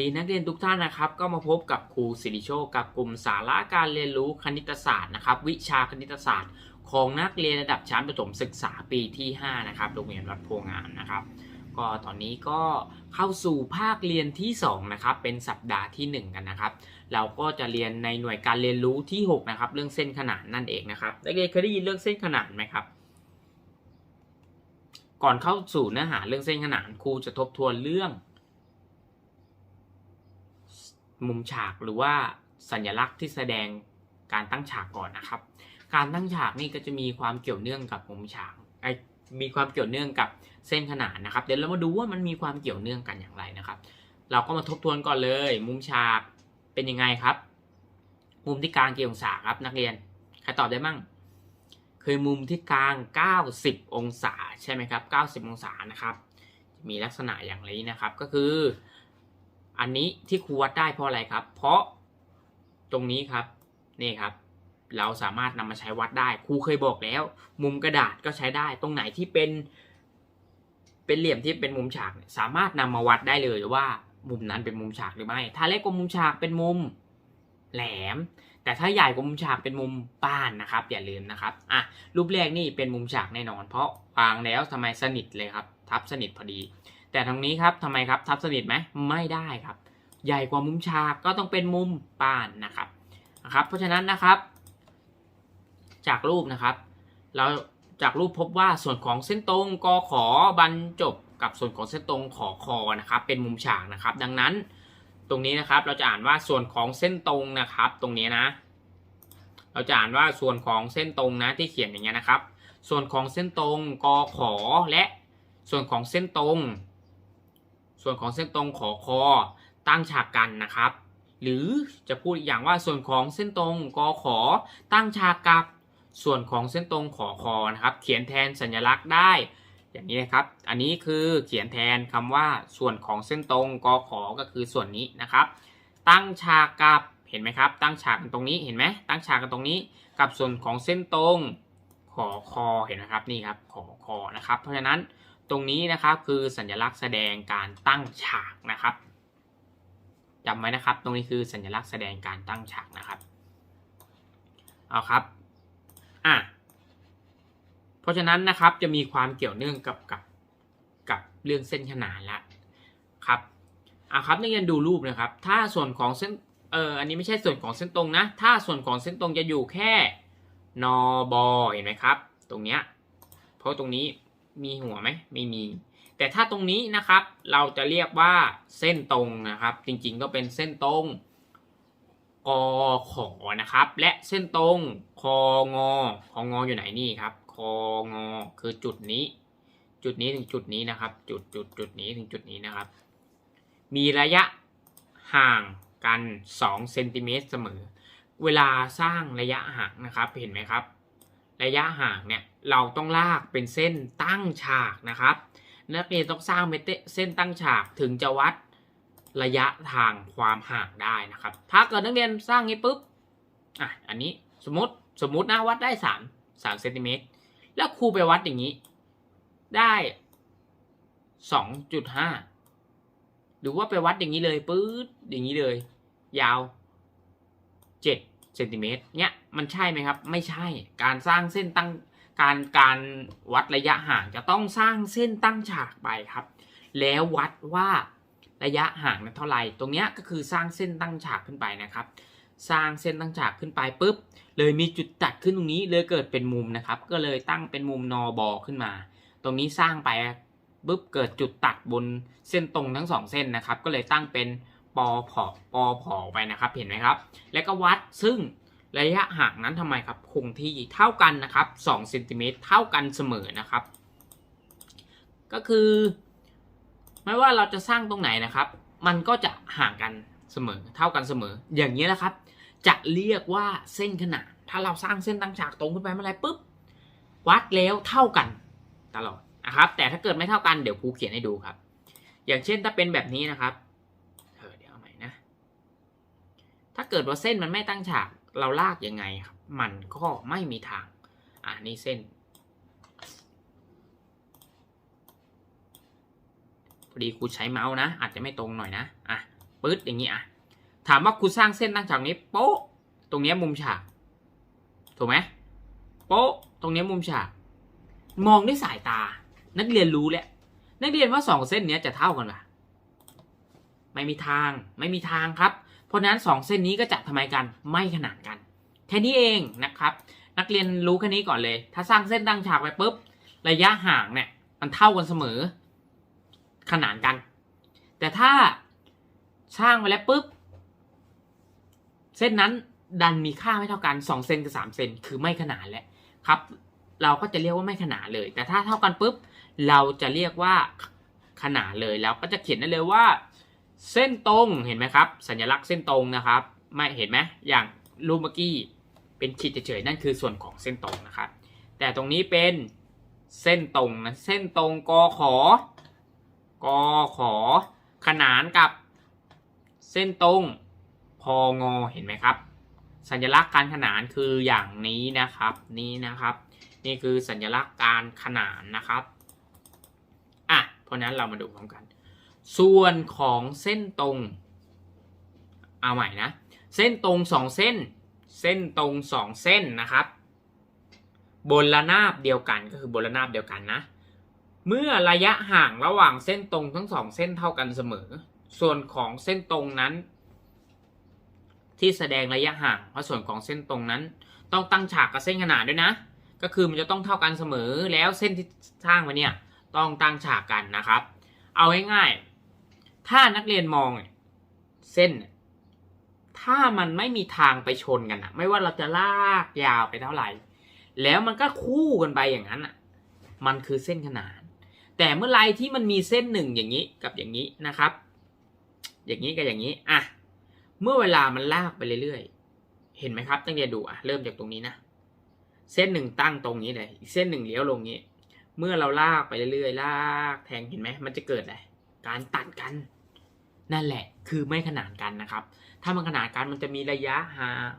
ดีนักเรียนทุกท่านนะครับ ก็มาพบกับครูสิริโชคกับกลุ่มสาระการเรียนรู้คณิตศาสตร์นะครับ วิชาคณิตศาสตร์ ของนักเรียนระดับชั้นประถมศึกษาปีที่ 5 นะครับโรงเรียนวัดโพงามนะครับ ก็ตอนนี้ก็เข้าสู่ภาคเรียนที่ 2 นะครับ เป็นสัปดาห์ที่ 1 กันนะครับ เราก็จะเรียนในหน่วยการเรียนรู้ที่ 6 นะครับ เรื่องเส้นขนานนั่นเองนะครับนักเรียนเคยได้ยินเรื่องเส้นขนานไหมครับก่อนเข้าสู่เนื้อหาเรื่องเส้นขนานครูจะทบทวนเรื่อง มุมฉากหรือว่าสัญลักษณ์ที่แสดงการตั้งฉากก่อนนะครับ การตั้งฉากนี่ก็จะมีความเกี่ยวเนื่องกับมุมฉากไอมีความเกี่ยวเนื่องกับเส้นขนานนะครับ เดี๋ยวเรามาดูว่ามันมีความเกี่ยวเนื่องกันอย่างไรนะครับ เราก็มาทบทวนก่อนเลย มุมฉากเป็นยังไงครับ มุมที่กลางกี่องศาครับนักเรียนใครตอบได้มั่งคือมุมที่กลาง 90 องศาใช่ไหมครับ 90 องศานะครับ มีลักษณะอย่างนี้นะครับ ก็คือ อันนี้ที่ครูวัดได้เพราะอะไรครับ เพราะตรงนี้ครับนี่ครับ เราสามารถนำมาใช้วัดได้ครูเคยบอกแล้ว มุมกระดาษก็ใช้ได้ ตรงไหนที่เป็นเป็นเหลี่ยมที่เป็นมุมฉาก สามารถนำมาวัดได้เลยว่ามุมนั้นเป็นมุมฉากหรือไม่ ถ้าเล็กกว่ามุมฉากเป็นมุมแหลม แต่ถ้าใหญ่กว่ามุมฉากเป็นมุมป้านนะครับ อย่าลืมนะครับอะรูปแรกนี่เป็นมุมฉากแน่นอน เพราะวางแล้วทำไมสนิทเลยครับ ทับสนิทพอดี แต่ทางนี้ครับทำไมครับทับสนิทไหมไม่ได้ครับ ใหญ่กว่ามุมฉากก็ต้องเป็นมุมป้านนะครับนะครับ เพราะฉะนั้นนะครับ จากรูปนะครับ เราจากรูปพบว่าส่วนของเส้นตรงกขอบรรจบกับส่วนของเส้นตรงขอคอนะครับ เป็นมุมฉากนะครับ ดังนั้นตรงนี้นะครับเราจะอ่านว่าส่วนของเส้นตรงนะครับ ตรงนี้นะ เราจะอ่านว่าส่วนของเส้นตรงนะที่เขียนอย่างเงี้ยนะครับ ส่วนของเส้นตรงกขอและส่วนของเส้นตรง ส่วนของเส้นตรงขอคอตั้งฉากกันนะครับ หรือจะพูดอีกอย่างว่าส่วนของเส้นตรงกอขอตั้งฉากกับ ส่วนของเส้นตรงขอคอนะครับ เขียนแทนสัญลักษณ์ได้ อย่างนี้นะครับ อันนี้คือเขียนแทนคำว่าส่วนของเส้นตรงกอขอก็คือส่วนนี้นะครับ ตั้งฉากกับเห็นไหมครับ ตั้งฉากกันตรงนี้เห็นไหมตั้งฉากกันตรงนี้กับส่วนของเส้นตรงขอคอเห็นไหมครับนี่ครับขอคอนะครับ เพราะฉะนั้น ตรงนี้นะครับคือสัญลักษณ์แสดงการตั้งฉากนะครับจำไว้นะครับ ตรงนี้คือสัญลักษณ์แสดงการตั้งฉากนะครับ เอาครับอะเพราะฉะนั้นนะครับจะมีความเกี่ยวเนื่องกับกับกับเรื่องเส้นขนานละครับอะครับนักเรียนดูรูปนะครับ ถ้าส่วนของเส้นเอออันนี้ไม่ใช่ส่วนของเส้นตรงนะ ถ้าส่วนของเส้นตรงจะอยู่แค่นอบเห็นไหมครับ ตรงเนี้ยเพราะตรงนี้ มีหัวไหมไม่มี แต่ถ้าตรงนี้นะครับ เราจะเรียกว่าเส้นตรงนะครับ จริงๆก็เป็นเส้นตรงกขอนะครับ และเส้นตรงคองอคองออยู่ไหนนี่ครับคองอคือจุดนี้ จุดนี้ถึงจุดนี้นะครับ จุดจุดจุดนี้ถึงจุดนี้นะครับ มีระยะห่างกัน2เซนติเมตรเสมอ เวลาสร้างระยะห่างนะครับ เห็นไหมครับ ระยะห่างเนี่ยเราต้องลากเป็นเส้นตั้งฉากนะครับ นักเรียนต้องสร้างเป็นเส้นตั้งฉากถึงจะวัดระยะทางความห่างได้นะครับ ถ้าเกิดนักเรียนสร้างนี้ปุ๊บอะอันนี้สมมติสมมตินะวัดได้สามสามเซนติเมตรแล้วครูไปวัดอย่างนี้ได้สองจุดห้าหรือว่าไปวัดอย่างนี้เลยปื๊ดอย่างนี้เลย ยาวเจ็ด เซนติเมตรเนี่ยมันใช่ไหมครับ ไม่ใช่การสร้างเส้นตั้งการการวัดระยะห่างจะต้องสร้างเส้นตั้งฉากไปครับ แล้ววัดว่าระยะห่างนั้นเท่าไหร่ตรงเนี้ยก็คือสร้างเส้นตั้งฉากขึ้นไปนะครับ สร้างเส้นตั้งฉากขึ้นไปปุ๊บ เลยมีจุดตัดขึ้นตรงนี้เลยเกิดเป็นมุมนะครับ ก็เลยตั้งเป็นมุมนอบอขึ้นมา ตรงนี้สร้างไปปุ๊บเกิดจุดตัดบนเส้นตรงทั้งสองเส้นนะครับ ก็เลยตั้งเป็น ปอผอปอผอไปนะครับเห็นไหมครับ แล้วก็วัดซึ่งระยะห่างนั้นทำไมครับคงที่เท่ากันนะครับ2เซนติเมตรเท่ากันเสมอนะครับ ก็คือ ไม่ว่าเราจะสร้างตรงไหนนะครับ มันก็จะห่างกันเสมอ เท่ากันเสมอ อย่างนี้นะครับ จะเรียกว่าเส้นขนานถ้าเราสร้างเส้นตั้งฉากตรงขึ้นไปเมื่อไรปุ๊บวัดแล้วเท่ากันตลอดนะครับ แต่ถ้าเกิดไม่เท่ากันเดี๋ยวครูเขียนให้ดูครับ อย่างเช่นถ้าเป็นแบบนี้นะครับเออเดี๋ยวเอาใหม่นะ ถ้าเกิดว่าเส้นมันไม่ตั้งฉากเราลากยังไงครับ มันก็ไม่มีทาง อ่านี่เส้นพอดีครูใช้เมาส์นะ อาจจะไม่ตรงหน่อยนะอะปึ๊ดอย่างนี้อะถามว่าคุณสร้างเส้นตั้งฉากนี้โป๊ะตรงนี้มุมฉากถูกไหมโป๊ะตรงนี้มุมฉาก มองด้วยสายตา นักเรียนรู้แหละนักเรียนว่าสองเส้นนี้จะเท่ากันปะไม่มีทางไม่มีทางครับ เพราะนั้นสองเส้นนี้ก็จะทำไมกันไม่ขนานกัน แค่นี้เองนะครับ นักเรียนรู้แค่นี้ก่อนเลย ถ้าสร้างเส้นตั้งฉากไปปุ๊บ ระยะห่างเนี่ยมันเท่ากันเสมอ ขนานกัน แต่ถ้าสร้างไปแล้วปุ๊บ เส้นนั้นดันมีค่าไม่เท่ากัน 2 เซนกับ3เซนคือไม่ขนานแล้วครับ เราก็จะเรียกว่าไม่ขนานเลย แต่ถ้าเท่ากันปุ๊บ เราจะเรียกว่าขนานเลย แล้วก็จะเขียนได้เลยว่า เส้นตรงเห็นไหมครับ สัญลักษณ์เส้นตรงนะครับ ไม่เห็นไหมอย่างรูปเมื่อกี้เป็นขีดเฉยๆนั่นคือส่วนของเส้นตรงนะครับ แต่ตรงนี้เป็นเส้นตรงนะเส้นตรงกขอกขอ ขนานกับเส้นตรงพองอเห็นไหมครับ สัญลักษณ์การขนานคืออย่างนี้นะครับนี่นะครับ นี่คือสัญลักษณ์การขนานนะครับอะเพราะนั้นเรามาดูพร้อมกัน ส่วนของเส้นตรง เอาใหม่นะ เส้นตรงสองเส้น เส้นตรงสองเส้นนะครับ บนระนาบเดียวกันก็คือบนระนาบเดียวกันนะ เมื่อระยะห่างระหว่างเส้นตรงทั้งสองเส้นเท่ากันเสมอ ส่วนของเส้นตรงนั้น ที่แสดงระยะห่างเพราะส่วนของเส้นตรงนั้น ต้องตั้งฉากกับเส้นขนานด้วยนะ ก็คือมันจะต้องเท่ากันเสมอแล้วเส้นที่สร้างมาเนี่ยต้องตั้งฉากกันนะครับ เอาง่ายๆ ถ้านักเรียนมองเส้น ถ้ามันไม่มีทางไปชนกันอะไม่ว่าเราจะลากยาวไปเท่าไหร่ แล้วมันก็คู่กันไปอย่างนั้นอะมันคือเส้นขนาน แต่เมื่อไรที่มันมีเส้นหนึ่งอย่างนี้กับอย่างนี้นะครับ อย่างนี้กับอย่างนี้อะเมื่อเวลามันลากไปเรื่อยๆ เห็นไหมครับตั้งใจดูอะเริ่มจากตรงนี้นะ เส้นหนึ่งตั้งตรงนี้เลยอีกเส้นหนึ่งเลี้ยวลงนี้ เมื่อเราลากไปเรื่อยๆ ลากแทงเห็นไหมมันจะเกิดอะไร การตัดกัน นั่นแหละคือไม่ขนานกันนะครับ ถ้ามันขนานกันมันจะมีระยะห่าง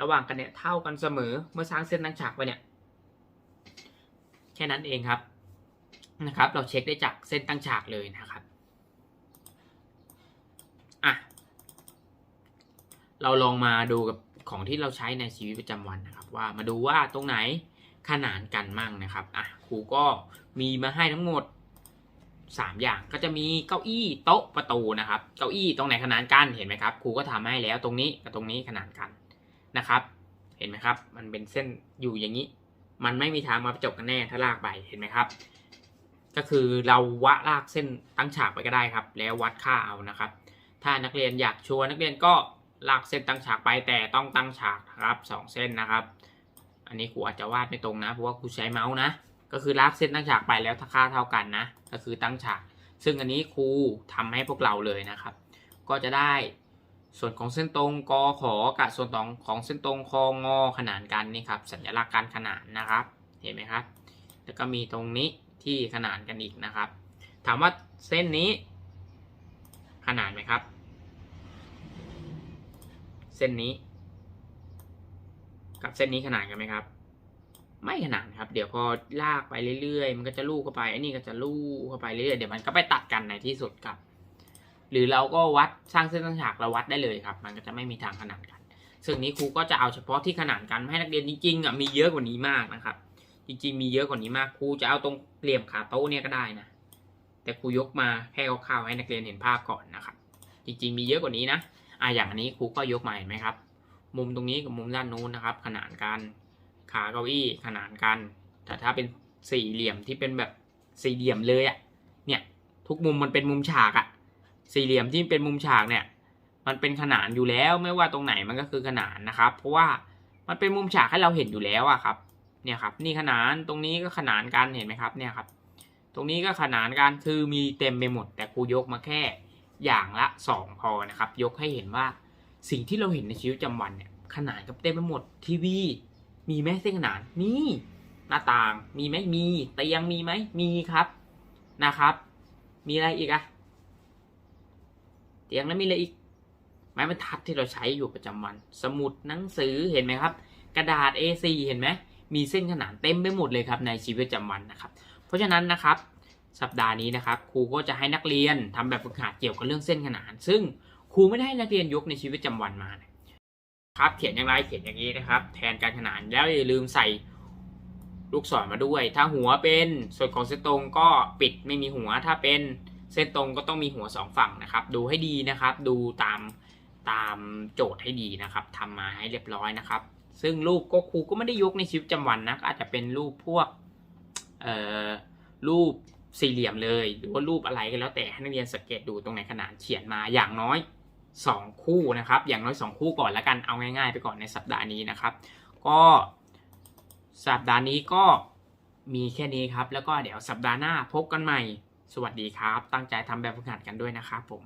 ระหว่างกันเนี่ยเท่ากันเสมอเมื่อสร้างเส้นตั้งฉากไปเนี่ยแค่นั้นเองครับนะครับ เราเช็คได้จากเส้นตั้งฉากเลยนะครับอะเราลองมาดูกับของที่เราใช้ในชีวิตประจำวันนะครับ ว่ามาดูว่าตรงไหนขนานกันมั่งนะครับอะครูก็มีมาให้ทั้งหมด 3 อย่างก็จะมีเก้าอี้โต๊ะประตูนะครับ เก้าอี้ตรงไหนขนานกันเห็นไหมครับครูก็ทำให้แล้วตรงนี้กับตรงนี้ขนานกันนะครับ เห็นไหมครับ มันเป็นเส้นอยู่อย่างนี้ มันไม่มีทางมาประจบกันแน่ถ้าลากไปเห็นไหมครับ ก็คือเราวะลากเส้นตั้งฉากไปก็ได้ครับ แล้ววัดค่าเอานะครับ ถ้านักเรียนอยากชัวร์นักเรียนก็ลากเส้นตั้งฉากไปแต่ต้องตั้งฉากนะครับสองเส้นนะครับ อันนี้ครูอาจจะวาดไม่ตรงนะเพราะว่าครูใช้เมาส์นะ ก็คือลากเส้นตั้งฉากไปแล้วถ้าค่าเท่ากันนะ ก็คือตั้งฉาก ซึ่งอันนี้ครูทำให้พวกเราเลยนะครับ ก็จะได้ส่วนของเส้นตรงกอขอกับส่วนของของเส้นตรงคองอขนานกันนี่ครับ สัญลักษณ์การขนานนะครับ เห็นไหมครับ แล้วก็มีตรงนี้ที่ขนานกันอีกนะครับ ถามว่าเส้นนี้ ขนานไหมครับ เส้นนี้ กับเส้นนี้ขนานกันไหมครับ ไม่ขนานครับ เดี๋ยวพอลากไปเรื่อยๆ มันก็จะลูกเข้าไปไอ้นี่ก็จะลูกเข้าไปเรื่อยๆเดี๋ยวมันก็ไปตัดกันในที่สุดครับ หรือเราก็วัดสร้างเส้นตั้งฉากเราวัดได้เลยครับ มันก็จะไม่มีทางขนานกันซึ่งนี้ครูก็จะเอาเฉพาะที่ขนานกันให้นักเรียนจริงๆอะมีเยอะกว่านี้มากนะครับ จริงๆมีเยอะกว่านี้มากครูจะเอาตรงเหลี่ยมขาโต๊ะเนี่ยก็ได้นะแต่ครูยกมาแค่คร่าวๆให้นักเรียนเห็นภาพก่อนนะครับ จริงๆมีเยอะกว่านี้นะอะอย่างอันนี้ครูก็ยกมาเห็นไหมครับ มุมตรงนี้กับมุมด้านนู้นนะครับ ขนานกัน ขาเก้าอี้ขนานกัน แต่ถ้าเป็นสี่เหลี่ยมที่เป็นแบบสี่เหลี่ยมเลยอะ่ะเนี่ยทุกมุมมันเป็นมุมฉากอะ่ะสี่เหลี่ยมที่เป็นมุมฉากเนี่ย มันเป็นขนานอยู่แล้วไม่ว่าตรงไหนมันก็คือขนานนะครับ เพราะว่ามันเป็นมุมฉากให้เราเห็นอยู่แล้วอะครับเนี่ยครับนี่ขนานตรงนี้ก็ขนานกันเห็นไหมครับเนี่ยครับ ตรงนี้ก็ขนานกันคือมีเต็มไปหมด แต่ครูยกมาแค่อย่างละสองพอนะครับ ยกให้เห็นว่าสิ่งที่เราเห็นในชีวิตประจำวันเนี่ยขนานกับเต็มไปหมดทีวี มีไหมเส้นขนานมีหน้าต่างมีไหมมีเตียงมีไหมมีครับนะครับ มีอะไรอีกอะเตียงแล้วมีอะไรอีก ไม้บรรทัดที่เราใช้อยู่ประจำวัน สมุดหนังสือเห็นไหมครับ กระดาษ A4 เห็นไหมมีเส้นขนานเต็มไปหมดเลยครับในชีวิตประจำวันนะครับ เพราะฉะนั้นนะครับ สัปดาห์นี้นะครับ ครูก็จะให้นักเรียนทำแบบฝึกหัดเกี่ยวกับเรื่องเส้นขนาน ซึ่งครูไม่ได้ให้นักเรียนยกในชีวิตประจำวันมา ครับเขียนอย่างไรเขียนอย่างนี้นะครับ แทนการขนานแล้วอย่าลืมใส่ลูกศรมาด้วย ถ้าหัวเป็นส่วนของเส้นตรงก็ปิดไม่มีหัว ถ้าเป็นเส้นตรงก็ต้องมีหัวสองฝั่งนะครับ ดูให้ดีนะครับ ดูตามตามโจทย์ให้ดีนะครับทำมาให้เรียบร้อยนะครับ ซึ่งรูปก็ครูก็ไม่ได้ยกในชีวิตประจำวันนะอาจจะเป็นรูปพวกเอ่อรูปสี่เหลี่ยมเลย หรือว่ารูปอะไรก็แล้วแต่ให้นักเรียนสังเกตดูตรงไหนขนาดเขียนมาอย่างน้อย สองคู่นะครับ อย่างน้อยสองคู่ก่อนแล้วกันเอาง่ายๆ ไปก่อนในสัปดาห์นี้นะครับ ก็สัปดาห์นี้ก็มีแค่นี้ครับ แล้วก็เดี๋ยวสัปดาห์หน้าพบกันใหม่ สวัสดีครับ ตั้งใจทำแบบฝึกหัดกันด้วยนะครับผม